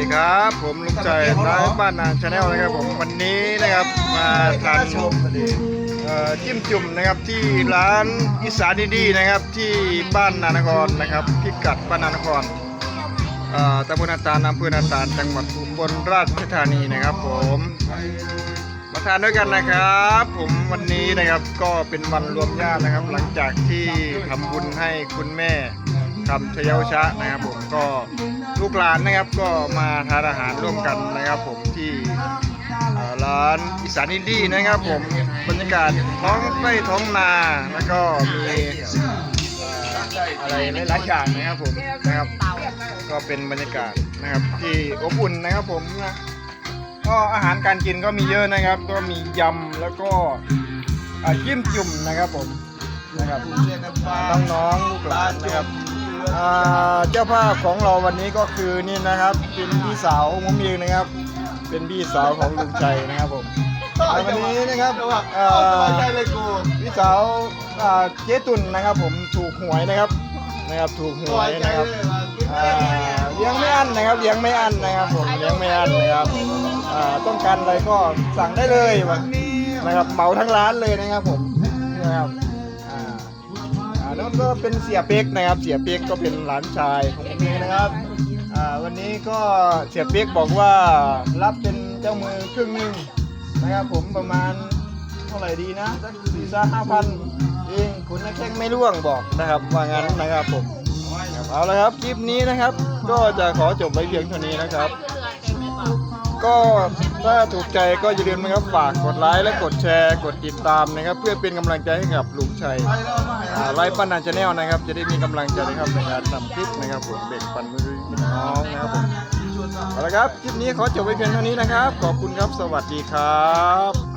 ดีครับ ผมลุงใจร้ายบ้านนางชาแนลนะครับผมวันนี้นะครับมาทานเอ่อจิ้มจุ่มนะครับที่ร้านอีสานดีๆนะครับที่บ้านนานครนะครับพิกัดบ้านนานครเอ่อตำบลนาตาลอำเภอนาตาลจังหวัดอุบลราชธานีนะครับ ผมมาทานด้วยกันนะครับ ผมวันนี้นะครับก็เป็นวันรวมญาตินะครับ หลังจากที่ทำบุญให้คุณแม่ คำชยาวชะนะครับผมก็ลูกหลานนะครับก็มาทานอาหารร่วมกันนะครับผมที่ร้านอีสานอินดี้นะครับผมบรรยากาศท้องไร่ท้องนาแล้วก็มีอะไรหลายๆอย่างนะครับผมนะครับ ก็เป็นบรรยากาศนะครับที่อบอุ่นนะครับผมนะก็อาหารการกินก็มีเยอะนะครับ ก็มียำแล้วก็จิ้มจุ่มนะครับผมนะครับน้องๆลูกหลานนะครับ เจ้าภาพของเราวันนี้ก็คือนี่นะครับเป็นพี่สาวมุมเองนะครับ เป็นพี่สาวของลุงชัยนะครับผมวันนี้นะครับพี่สาวเจ๊ตุนนะครับ ผมถูกหวยนะครับนะครับถูกหวยนะครับเลี้ยงไม่อั้นนะครับเลี้ยงไม่อั้นนะครับผมเลี้ยงไม่อั้นนะครับต้องการอะไรก็สั่งได้เลยนะครับเหมาทั้งร้านเลยนะครับผมนะครับ อ่าอ่าแล้วก็เป็นเสียเป๊กนะครับ เสียเป๊กก็เป็นหลานชายของผมเองนะครับอ่าวันนี้ก็เสียเป๊กบอกว่ารับเป็นเจ้ามือครึ่งหนึ่งนะครับผมประมาณเท่าไหร่ดีนะสักสี่สห้าพันเองคุณนักแข่งไม่ร่วงบอกนะครับ ว่างั้นนะครับผมครับเอาละครับคลิปนี้นะครับ ก็จะขอจบไว้เพียงเท่านี้นะครับ ก็ถ้าถูกใจก็อย่าลืมนะครับฝากกดไลค์และกดแชร์กดติดตามนะครับ เพื่อเป็นกำลังใจให้กับลุงชัยไลฟ์ปันนันชาแนลนะครับ จะได้มีกำลังใจนะครับในการทำคลิปนะครับผมเบ่งปันมือน้องนะครับผมเอาละครับคลิปนี้ขอจบไว้เพียงเท่านี้นะครับ ขอบคุณครับสวัสดีครับ